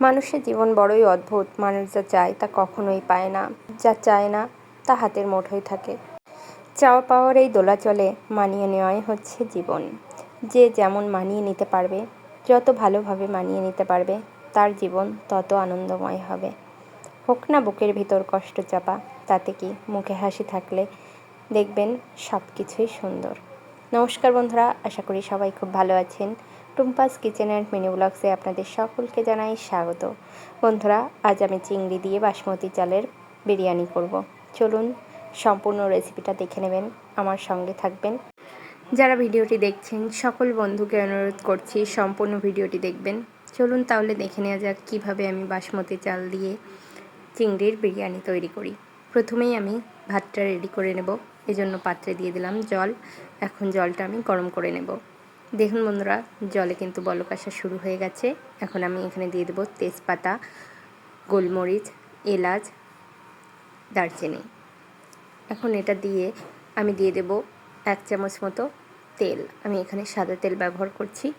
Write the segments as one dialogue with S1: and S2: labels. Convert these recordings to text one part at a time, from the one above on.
S1: মানুষের জীবন বড়ই অদ্ভুত। মানুষ যা চায় তা কখনোই পায় না। যা চায় না তা হাতের মুঠোয় থাকে। চাওয়া পাওয়ার এই দোলাচলে মানিয়ে নেওয়াই হচ্ছে জীবন। যে যেমন মানিয়ে নিতে পারবে, যত ভালোভাবে মানিয়ে নিতে পারবে, তার জীবন তত আনন্দময় হবে। হোক না বুকের ভিতর কষ্ট চাপা, তাতে কি মুখে হাসি থাকলে দেখবেন সব কিছুই সুন্দর। নমস্কার বন্ধুরা, আশা করি সবাই খুব ভালো আছেন। টুম্পাস কিচেন অ্যান্ড মিনি ব্লগসে আপনাদের সকলকে জানাই স্বাগত। বন্ধুরা, আজ আমি চিংড়ি দিয়ে বাসমতি চালের বিরিয়ানি করব। চলুন সম্পূর্ণ রেসিপিটা দেখে নেবেন, আমার সঙ্গে থাকবেন। যারা ভিডিওটি দেখছেন, সকল বন্ধুকে অনুরোধ করছি সম্পূর্ণ ভিডিওটি দেখবেন। চলুন তাহলে দেখে নেওয়া যাক কীভাবে আমি বাসমতি চাল দিয়ে চিংড়ির বিরিয়ানি তৈরি করি। প্রথমেই আমি ভাতটা রেডি করে নেব, এজন্য পাত্রে দিয়ে দিলাম জল। এখন জলটা আমি গরম করে নেব। দেখুন বন্ধুরা, জলে কিন্তু বলক আসা শুরু হয়ে গেছে। এখন আমি এখানে দিয়ে দেবো তেজপাতা, গোলমরিচ, এলাচ, দারচিনি। এখন এটা দিয়ে আমি দিয়ে দেব এক চামচ মতো তেল। আমি এখানে সাদা তেল ব্যবহার করছি।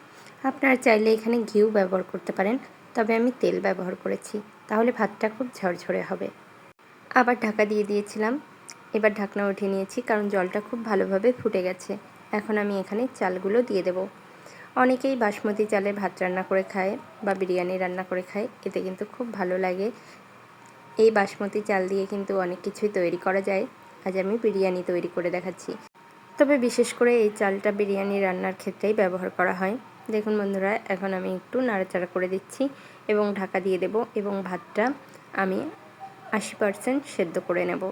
S1: আপনারা চাইলে এখানে ঘিউ ব্যবহার করতে পারেন, তবে আমি তেল ব্যবহার করেছি। তাহলে ভাতটা খুব ঝরঝরে হবে। আবার ঢাকা দিয়ে দিয়েছিলাম। এবার ঢাকনা উঠিয়ে নিয়েছি, কারণ জলটা খুব ভালোভাবে ফুটে গেছে। এখন আমি এখানে চালগুলো দিয়ে দেব। অনেকেই বাসমতি চালে ভাত রান্না করে খায় বা বিরিয়ানি রান্না করে খায়, এতে কিন্তু খুব ভালো লাগে। এই বাসমতি চাল দিয়ে কিন্তু অনেক কিছুই তৈরি করা যায়। আজ আমি বিরিয়ানি তৈরি করে দেখাচ্ছি। তবে বিশেষ করে এই চালটা বিরিয়ানি রান্নার ক্ষেত্রেই ব্যবহার করা হয়। দেখুন বন্ধুরা, এখন আমি একটু নাড়াচাড়া করে দিচ্ছি এবং ঢাকা দিয়ে দেব এবং ভাতটা আমি আশি পারসেন্ট সেদ্ধ করে নেব।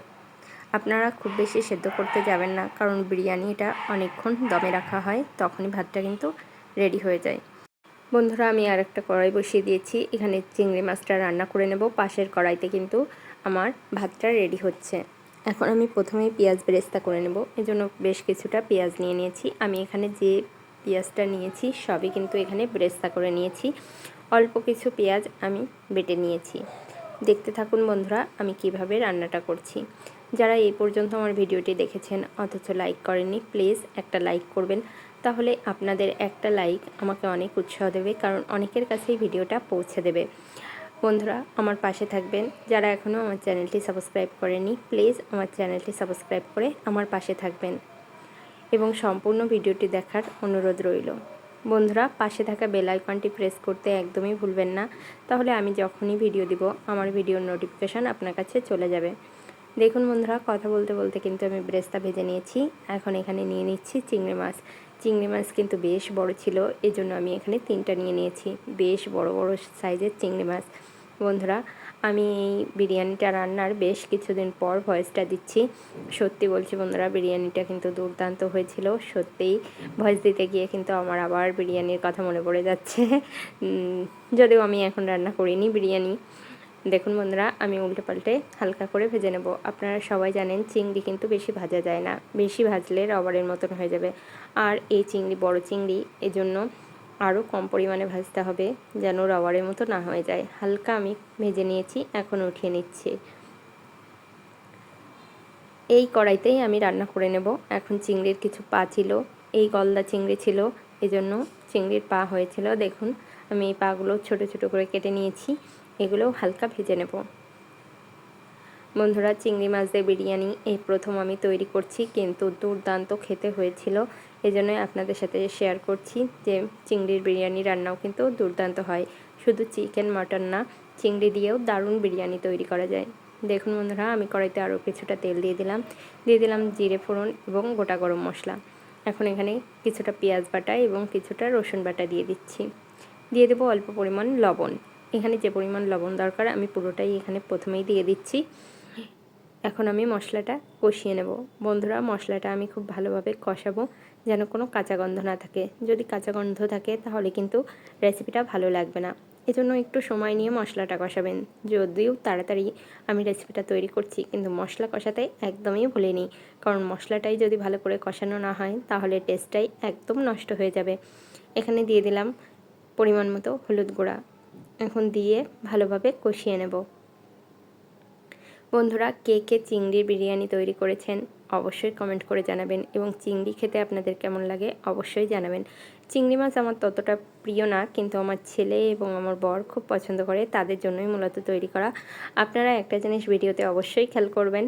S1: আপনারা খুব বেশি সেদ্ধ করতে যাবেন না, কারণ বিরিয়ানিটা অনেকক্ষণ দমে রাখা হয়, তখনই ভাতটা কিন্তু রেডি হয়ে যায়। বন্ধুরা, আমি আর একটা কড়াই বসিয়ে দিয়েছি। এখানে চিংড়ি মাছটা রান্না করে নেব। পাশের কড়াইতে কিন্তু আমার ভাতটা রেডি হচ্ছে। এখন আমি প্রথমেই পেঁয়াজ বেরেস্তা করে নেব। এজন্য বেশ কিছুটা পেঁয়াজ নিয়ে নিয়েছি। আমি এখানে যে পেঁয়াজটা নিয়েছি, সবই কিন্তু এখানে বেরেস্তা করে নিয়েছি। অল্প কিছু পেঁয়াজ আমি বেটে নিয়েছি। দেখতে থাকুন বন্ধুরা, আমি কীভাবে রান্নাটা করছি। যারা এই পর্যন্ত আমার ভিডিওটি দেখেছেন, অথচ লাইক করেননি প্লিজ একটা লাইক করবেন। তাহলে আপনাদের একটা লাইক আমাকে অনেক উৎসাহ দেবে, কারণ অনেকের কাছেই ভিডিওটা পৌঁছে দেবে। বন্ধুরা, আমার পাশে থাকবেন। যারা এখনও আমার চ্যানেলটি সাবস্ক্রাইব করেনি প্লিজ আমার চ্যানেলটি সাবস্ক্রাইব করে আমার পাশে থাকবেন। এবং সম্পূর্ণ ভিডিওটি দেখার অনুরোধ রইল। বন্ধুরা, পাশে থাকা বেল আইকনটি প্রেস করতে একদমই ভুলবেন না। তাহলে আমি যখনই ভিডিও দিব, আমার ভিডিওর নোটিফিকেশান আপনার কাছে চলে যাবে। দেখুন বন্ধুরা, কথা বলতে বলতে কিন্তু আমি ব্রেস্তা ভেজে নিয়েছি। এখন এখানে নিয়ে নিচ্ছি চিংড়ি মাছ। চিংড়ি মাছ কিন্তু বেশ বড় ছিল, এজন্য আমি এখানে তিনটা নিয়ে নিয়েছি। বেশ বড় বড় সাইজের চিংড়ি মাছ। বন্ধুরা, আমি এই বিরিয়ানিটা রান্নার বেশ কিছুদিন পর ভয়েসটা দিচ্ছি। সত্যি বলছি বন্ধুরা, বিরিয়ানিটা কিন্তু দুর্দান্ত হয়েছিল। সত্যিই ভয়েস দিতে গিয়ে কিন্তু আমার আবার বিরিয়ানির কথা মনে পড়ে যাচ্ছে। যদিও আমি এখন রান্না করিনি বিরিয়ানি। দেখুন বন্ধুরা, আমি উল্টে পাল্টে হালকা করে ভেজে নেব। আপনারা সবাই জানেন চিংড়ি কিন্তু বেশি ভাজা যায় না। বেশি ভাজলে রবারের মতন হয়ে যাবে। আর এই চিংড়ি, বড় চিংড়ি, এজন্য আরও কম পরিমাণে ভাজতে হবে যেন রবারের মতো না হয়ে যায়। হালকা আমি ভেজে নিয়েছি, এখন উঠিয়ে নিচ্ছি। এই কড়াইতেই আমি রান্না করে নেব। এখন চিংড়ির কিছু পা ছিল, এই গলদা চিংড়ি ছিল, এজন্য চিংড়ির পা হয়েছিল। দেখুন, আমি এই পাগুলো ছোট ছোট করে কেটে নিয়েছি। এগুলোও হালকা ভেজে নেব। বন্ধুরা, চিংড়ি মাছ দিয়ে বিরিয়ানি এই প্রথম আমি তৈরি করছি, কিন্তু দুর্দান্ত খেতে হয়েছিল। এজন্যই আপনাদের সাথে শেয়ার করছি যে চিংড়ির বিরিয়ানি রান্নাও কিন্তু দুর্দান্ত হয়। শুধু চিকেন মাটন না, চিংড়ি দিয়েও দারুণ বিরিয়ানি তৈরি করা যায়। দেখুন বন্ধুরা, আমি কড়াইতে আরও কিছুটা তেল দিয়ে দিলাম। দিয়ে দিলাম জিরে ফোড়ন এবং গোটা গরম মশলা। এখন এখানে কিছুটা পেঁয়াজ বাটা এবং কিছুটা রসুন বাটা দিয়ে দিচ্ছি। দিয়ে দেবো অল্প পরিমাণ লবণ। এখানে যে পরিমাণ লবণ দরকার, আমি পুরোটাই এখানে প্রথমেই দিয়ে দিচ্ছি। এখন আমি মশলাটা কষিয়ে নেব। বন্ধুরা, মশলাটা আমি খুব ভালোভাবে কষাবো যেন কোনো কাঁচা গন্ধ না থাকে। যদি কাঁচা গন্ধ থাকে, তাহলে কিন্তু রেসিপিটা ভালো লাগবে না। এজন্য একটু সময় নিয়ে মশলাটা কষাবেন। যদিও তাড়াতাড়ি আমি রেসিপিটা তৈরি করছি, কিন্তু মশলা কষাতে একদমই ভুলিনি। কারণ মশলাটাই যদি ভালো করে কষানো না হয়, তাহলে টেস্টটাই একদম নষ্ট হয়ে যাবে। এখানে দিয়ে দিলাম পরিমাণ মতো হলুদ গুঁড়া। এখন দিয়ে ভালোভাবে কষিয়ে নেব। বন্ধুরা, কে কে চিংড়ির বিরিয়ানি তৈরি করেছেন অবশ্যই কমেন্ট করে জানাবেন এবং চিংড়ি খেতে আপনাদের কেমন লাগে অবশ্যই জানাবেন। চিংড়ি মাছ আমার ততটা প্রিয় না, কিন্তু আমার ছেলে এবং আমার বর খুব পছন্দ করে, তাদের জন্যই মূলত তৈরি করা। আপনারা একটা জিনিস ভিডিওতে অবশ্যই খেয়াল করবেন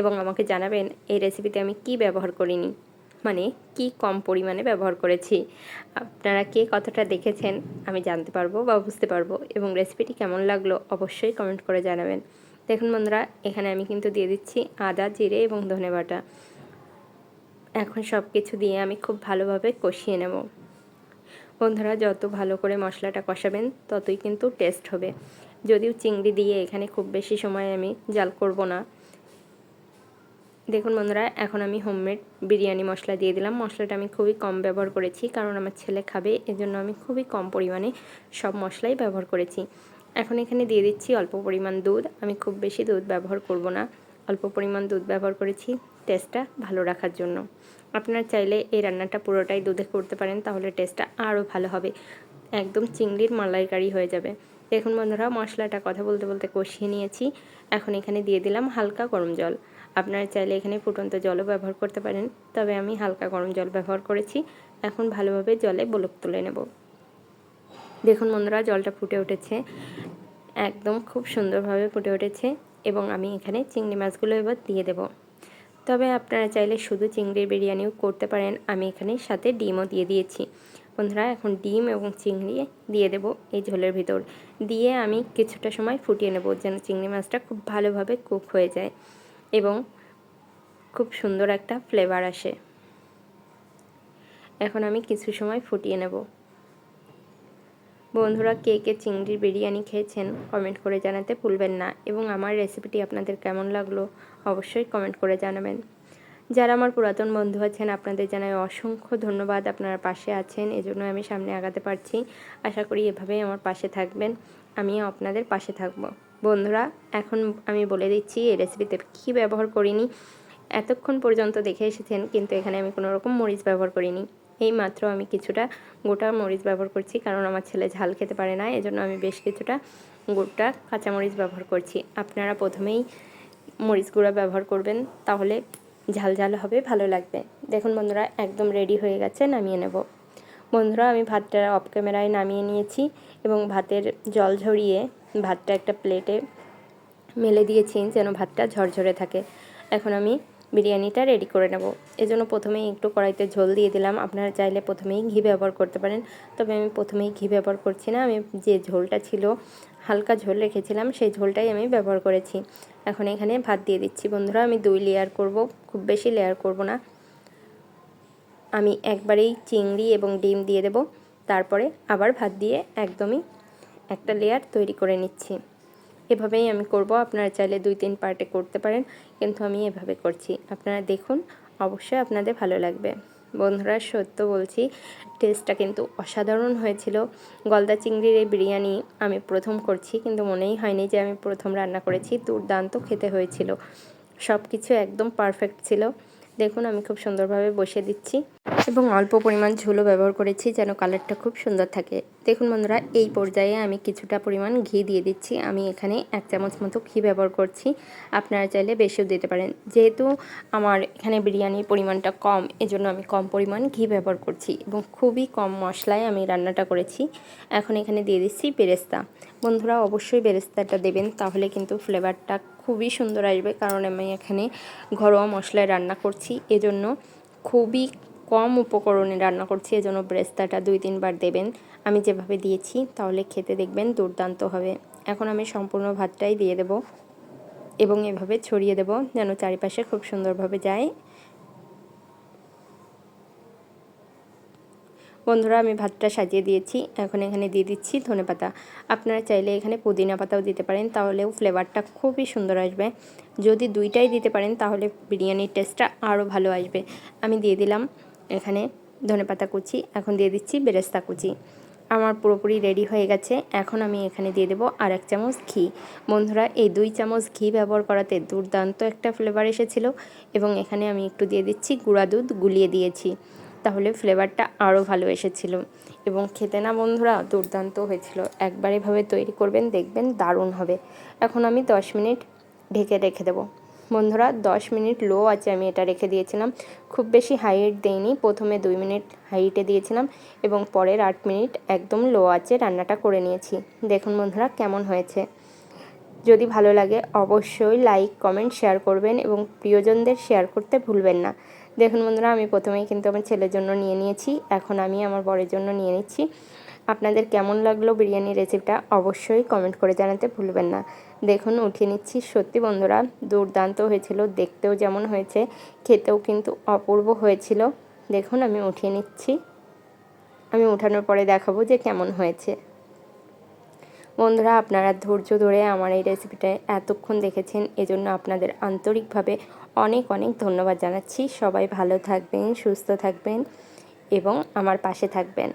S1: এবং আমাকে জানাবেন এই রেসিপিতে আমি কি ব্যবহার করিনি। মানে কি কম পরিমাণে ব্যবহার করেছি? আপনারা কে কতটা দেখেছেন আমি জানতে পারব বা বুঝতে পারব এবং রেসিপিটি কেমন লাগল অবশ্যই কমেন্ট করে জানাবেন। দেখুন বন্ধুরা, এখানে আমি কিন্তু দিয়ে দিচ্ছি আদা, জিরে এবং ধনে বাটা। এখন সব কিছু দিয়ে আমি খুব ভালোভাবে কষিয়ে নেব। বন্ধুরা, যত ভালো করে মশলাটা কষাবেন, ততই কিন্তু টেস্ট হবে। যদিও চিংড়ি দিয়ে এখানে খুব বেশি সময় আমি জাল করব না। দেখুন বন্ধুরা, এখন আমি হোমমেড বিরিয়ানি মশলা দিয়ে দিলাম। মশলাটা আমি খুবই কম ব্যবহার করেছি কারণ আমার ছেলে খাবে, এজন্য আমি খুবই কম পরিমাণে সব মশলাই ব্যবহার করেছি। এখন এখানে দিয়ে দিচ্ছি অল্প পরিমাণ দুধ। আমি খুব বেশি দুধ ব্যবহার করব না। অল্প পরিমাণ দুধ ব্যবহার করেছি টেস্টটা ভালো রাখার জন্য। আপনারা চাইলে এই রান্নাটা পুরোটাই দুধে করতে পারেন, তাহলে টেস্টটা আরও ভালো হবে। একদম চিংড়ির মালাইকারি হয়ে যাবে। দেখুন বন্ধুরা, মশলাটা কথা বলতে বলতে কষিয়ে নিয়েছি। এখন এখানে দিয়ে দিলাম হালকা গরম জল। আপনারা চাইলে এখানে ফুটন্ত জলও ব্যবহার করতে পারেন। তবে আমি হালকা গরম জল ব্যবহার করেছি। এখন ভালোভাবে জলে বলক তুলে নেব। দেখুন বন্ধুরা, জলটা ফুটে উঠেছে। একদম খুব সুন্দরভাবে ফুটে উঠেছে এবং আমি এখানে চিংড়ি মাছগুলো এবার দিয়ে দেব। তবে আপনারা চাইলে শুধু চিংড়ির বিরিয়ানিও করতে পারেন। আমি এখানে সাথে ডিমও দিয়ে দিয়েছি। বন্ধুরা, এখন ডিম এবং চিংড়ি দিয়ে দেব এই ঝোলের ভিতর। দিয়ে আমি কিছুটা সময় ফুটিয়ে নেব যেন চিংড়ি মাছটা খুব ভালোভাবে কুক হয়ে যায়। এবং খুব সুন্দর একটা ফ্লেভার আসে। এখন আমি কিছু সময় ফুটিয়ে নেব। বন্ধুরা, কে কে চিংড়ির বিরিয়ানি খেয়েছেন কমেন্ট করে জানাতে ভুলবেন না এবং আমার রেসিপিটি আপনাদের কেমন লাগল অবশ্যই কমেন্ট করে জানাবেন। যারা আমার পুরাতন বন্ধু আছেন, আপনাদের জানাই অসংখ্য ধন্যবাদ। আপনারা পাশে আছেন, এজন্য আমি সামনে আগাতে পারছি। আশা করি এভাবেই আমার পাশে থাকবেন। আমিও আপনাদের পাশে থাকব। বন্ধুরা, এখন আমি বলে দিচ্ছি এই রেসিপিতে কী ব্যবহার করিনি। এতক্ষণ পর্যন্ত দেখে এসেছেন, কিন্তু এখানে আমি কোনো রকম মরিচ ব্যবহার করিনি। এই মাত্র আমি কিছুটা গোটা মরিচ ব্যবহার করছি, কারণ আমার ছেলে ঝাল খেতে পারে না, এজন্য আমি বেশ কিছুটা গোটা কাঁচামরিচ ব্যবহার করছি। আপনারা প্রথমেই মরিচ গুঁড়া ব্যবহার করবেন, তাহলে ঝাল ঝাল হবে, ভালো লাগবে। দেখুন বন্ধুরা, একদম রেডি হয়ে গেছে, নামিয়ে নেব। বন্ধুরা, আমি ভাতটা অফ ক্যামেরায় নামিয়ে নিয়েছি এবং ভাতের জল ঝরিয়ে ভাতটা একটা প্লেটে মেলে দিয়েছি যেন ভাতটা ঝরঝরে থাকে। এখন আমি বিরিয়ানিটা রেডি করে নেব। এজন্য প্রথমেই একটু কড়াইতে ঝোল দিয়ে দিলাম। আপনারা চাইলে প্রথমেই ঘি ব্যবহার করতে পারেন। তবে আমি প্রথমেই ঘি ব্যবহার করছি না। আমি যে ঝোলটা ছিল, হালকা ঝোল রেখেছিলাম, সেই ঝোলটাই আমি ব্যবহার করেছি। এখন এখানে ভাত দিয়ে দিচ্ছি। বন্ধুরা, আমি দুই লেয়ার করব। খুব বেশি লেয়ার করব না। আমি একবারেই চিংড়ি এবং ডিম দিয়ে দেব। তারপরে আবার ভাত দিয়ে একদমই একটা লেয়ার তৈরি করে নিচ্ছি। এভাবেই আমি করব। আপনারা চাইলে দুই, তিন পার্টে করতে পারেন, কিন্তু আমি এভাবে করছি। আপনারা দেখুন, অবশ্যই আপনাদের ভালো লাগবে। বন্ধুরা, সত্য বলছি টেস্টটা কিন্তু অসাধারণ হয়েছিল। গলদা চিংড়ির এই বিরিয়ানি আমি প্রথম করছি, কিন্তু মনেই হয়নি যে আমি প্রথম রান্না করেছি। দুর্দান্ত খেতে হয়েছিল। সব কিছু একদম পারফেক্ট ছিল। দেখুন, আমি খুব সুন্দরভাবে বসিয়ে দিচ্ছি এবং অল্প পরিমাণ ঝোলও ব্যবহার করেছি যেন কালারটা খুব সুন্দর থাকে। দেখুন বন্ধুরা, এই পর্যায়ে আমি কিছুটা পরিমাণ ঘি দিয়ে দিচ্ছি। আমি এখানে এক চামচ মতো ঘি ব্যবহার করছি। আপনারা চাইলে বেশিও দিতে পারেন। যেহেতু আমার এখানে বিরিয়ানির পরিমাণটা কম, এজন্য আমি কম পরিমাণ ঘি ব্যবহার করছি এবং খুবই কম মশলায় আমি রান্নাটা করেছি। এখন এখানে দিয়ে দিচ্ছি বেরেস্তা। বন্ধুরা, অবশ্যই বেরেস্তাটা দেবেন, তাহলে কিন্তু ফ্লেভারটা খুবই সুন্দর আসবে কারণ আমি এখানে ঘরোয়া মশলায় রান্না করছি। এজন্য খুবই কম উপকরণে রান্না করছি। এজন্য ব্রেস্তাটা দুই তিনবার দেবেন। আমি যেভাবে দিয়েছি তাহলে খেতে দেখবেন দুর্দান্ত হবে। এখন আমি সম্পূর্ণ ভাতটাই দিয়ে দেব এবং এভাবে ছড়িয়ে দেব যেন চারিপাশে খুব সুন্দরভাবে যায়। বন্ধুরা, আমি ভাতটা সাজিয়ে দিয়েছি। এখন এখানে দিয়ে দিচ্ছি ধনে পাতা। আপনারা চাইলে এখানে পুদিনা পাতাও দিতে পারেন, তাহলেও ফ্লেভারটা খুবই সুন্দর আসবে। যদি দুইটাই দিতে পারেন, তাহলে বিরিয়ানির টেস্টটা আরও ভালো আসবে। আমি দিয়ে দিলাম এখানে ধনে পাতা কুচি, এখন দিয়ে দিচ্ছি বেরেস্তা কুচি। আমার পুরোপুরি রেডি হয়ে গেছে। এখন আমি এখানে দিয়ে দেবো আর এক চামচ ঘি। বন্ধুরা, এই দুই চামচ ঘি ব্যবহার করাতে দুর্দান্ত একটা ফ্লেভার এসেছিল। এবং এখানে আমি একটু দিয়ে দিচ্ছি গুঁড়া দুধ, গুলিয়ে দিয়েছি। তাহলে ফ্লেভারটা আরও ভালো এসেছিল। এবং খেতে না বন্ধুরা দুর্দান্ত হয়েছিল। একবার এভাবে তৈরি করবেন, দেখবেন দারুণ হবে। এখন আমি দশ মিনিট ঢেকে রেখে দেবো। বন্ধুরা, দশ মিনিট লো আছে আমি এটা রেখে দিয়েছিলাম। খুব বেশি হাইট দেইনি। প্রথমে দুই মিনিট হাইটে দিয়েছিলাম এবং পরের আট মিনিট একদম লো আছে রান্নাটা করে নিয়েছি। দেখুন বন্ধুরা, কেমন হয়েছে। যদি ভালো লাগে অবশ্যই লাইক, কমেন্ট, শেয়ার করবেন এবং প্রিয়জনদের শেয়ার করতে ভুলবেন না। দেখুন বন্ধুরা, আমি প্রথমেই কিন্তু আমার ছেলের জন্য নিয়ে নিয়েছি। এখন আমি আমার বরের জন্য নিয়ে নিচ্ছি। আপনাদের কেমন লাগল বিরিয়ানি রেসিপিটা অবশ্যই কমেন্ট করে জানাতে ভুলবেন না। দেখুন, উঠিয়ে নিচ্ছি। সত্যি বন্ধুরা, দুর্দান্ত হয়েছিল। দেখতেও যেমন হয়েছে, খেতেও কিন্তু অপূর্ব হয়েছিল। দেখুন, আমি উঠিয়ে নিচ্ছি। আমি উঠানোর পরে দেখাবো যে কেমন হয়েছে। বন্ধুরা, আপনারা ধৈর্য ধরে আমার এই রেসিপিটা এতক্ষণ দেখেছেন, এজন্য আপনাদের আন্তরিকভাবে অনেক অনেক ধন্যবাদ জানাচ্ছি। সবাই ভালো থাকবেন, সুস্থ থাকবেন এবং আমার পাশে থাকবেন।